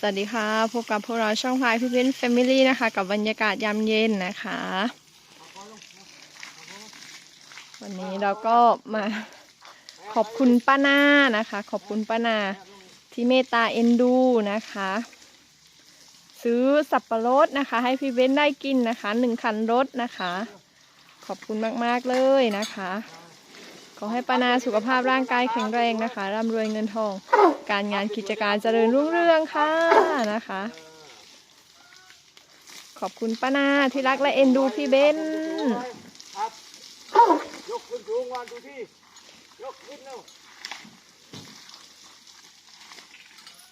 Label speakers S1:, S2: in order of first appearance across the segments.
S1: สวัสดีค่ะพบกับพวกเราช่องพายพี่เบนแฟมิลี่นะคะ กับบรรยากาศยามเย็นนะคะ วันนี้เราก็มาขอบคุณป้านานะคะ ขอบคุณป้านาที่เมตตาเอ็นดูนะคะ ซื้อสับปะรดนะคะ ให้พี่เบนได้กินนะคะหนึ่งคันรถนะคะ ขอบคุณมากๆเลยนะคะ ขอให้ป้านาสุขภาพร่างกายแข็งแรงนะคะ ร่ำรวยเงินทอง การงานกิจการเจริญรุ่งเรืองค่ะนะคะ ขอบคุณป้านาที่รักและเอ็นดูพี่เบน
S2: ครับยกขึ้นสูงวันดูที่ยกขึ้นเร็ว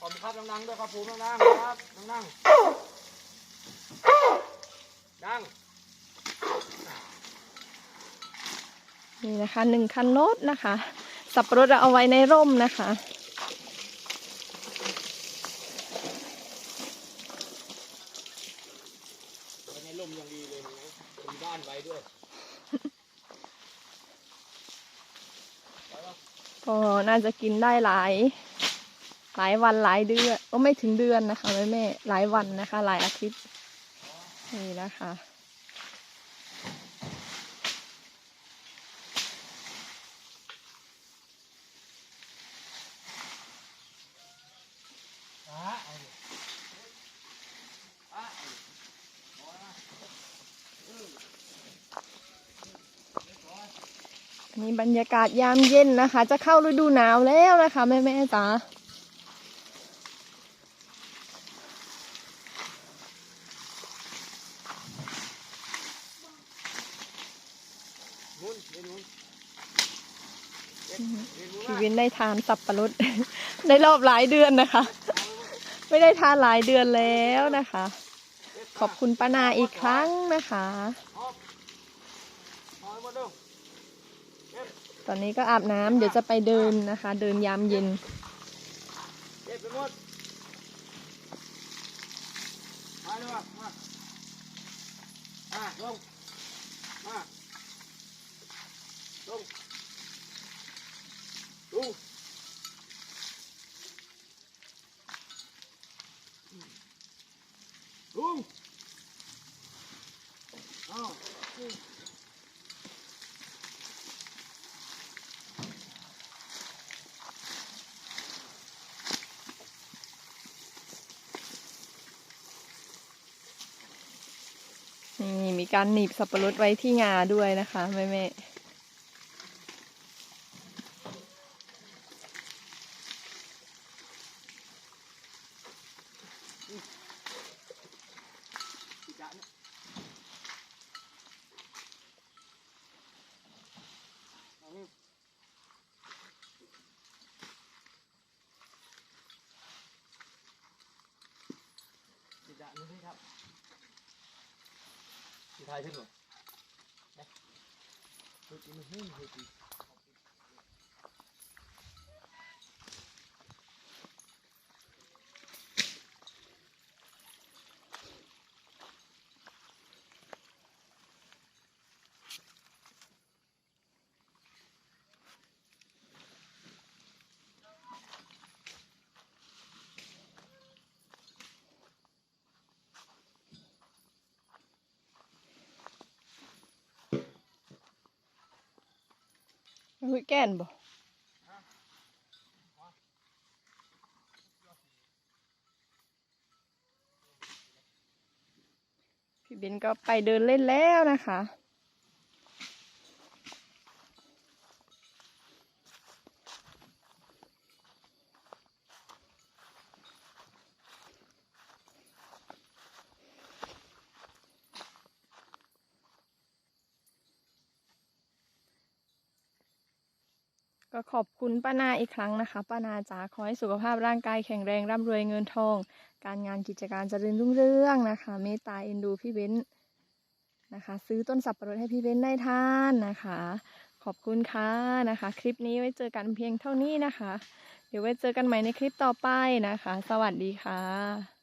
S2: ขอบคุณครับดังๆด้วยครับผมดังๆครับดังๆดัง
S1: นี่นะคะหนึ่งคันรถนะคะ สับปะรดเราเอาไว้ในร่มนะคะ
S2: ไว้ในร่มยังดีเลยเห็นไหมมีบ้านไว้ด้วย
S1: ก็น่าจะกินได้หลาย หลายวันหลายเดือนก็ไม่ถึงเดือนนะคะแม่แม่ๆหลายวันนะคะ หลายอาทิตย์นี่นะคะ
S2: อะเอาดิอะเอาดิ
S1: นี่บรรยากาศยามเย็นนะคะ จะเข้าฤดูหนาวแล้วนะคะ แม่แม่ๆจ๋า
S2: นุ่นเรียนนุ่นเรียนเรียนนุ่น
S1: พี่
S2: นะ
S1: วินได้ทานสับปะรดในรอบหลายเดือนนะคะ ไม่ได้ทานหลายเดือนแล้วนะคะ ขอบคุณป้านาอีกครั้งนะคะ ตอนนี้ก็อาบน้ำเดี๋ยวจะไปเดินนะคะ เดินยามเย็น
S2: ลงมาลง ลุงอ้าว
S1: นี่มีการหนีบสับปะรดไว้ที่งาด้วยนะคะแม่แม่
S2: จะเนี่ยเอานี่ จะนี่ครับที่ไทยขึ้นหรอเนี่ยเฮ้ยมันหิ้งเฮ้ยจี
S1: หุยแก่นบ่พี่เบนก็ไปเดินเล่นแล้วนะคะ ก็ขอบคุณป้านาอีกครั้งนะคะป้านาจ๋าขอให้สุขภาพร่างกายแข็งแรงร่ำรวยเงินทอง การงานกิจการเจริญรุ่งเรืองนะคะ เมตตาเอ็นดูพี่เบ้นนะคะ ซื้อต้นสับปะรดให้พี่เบ้นได้ทานนะคะ ขอบคุณค่ะนะคะ คลิปนี้ไว้เจอกันเพียงเท่านี้นะคะ เดี๋ยวไว้เจอกันใหม่ในคลิปต่อไปนะคะ สวัสดีค่ะ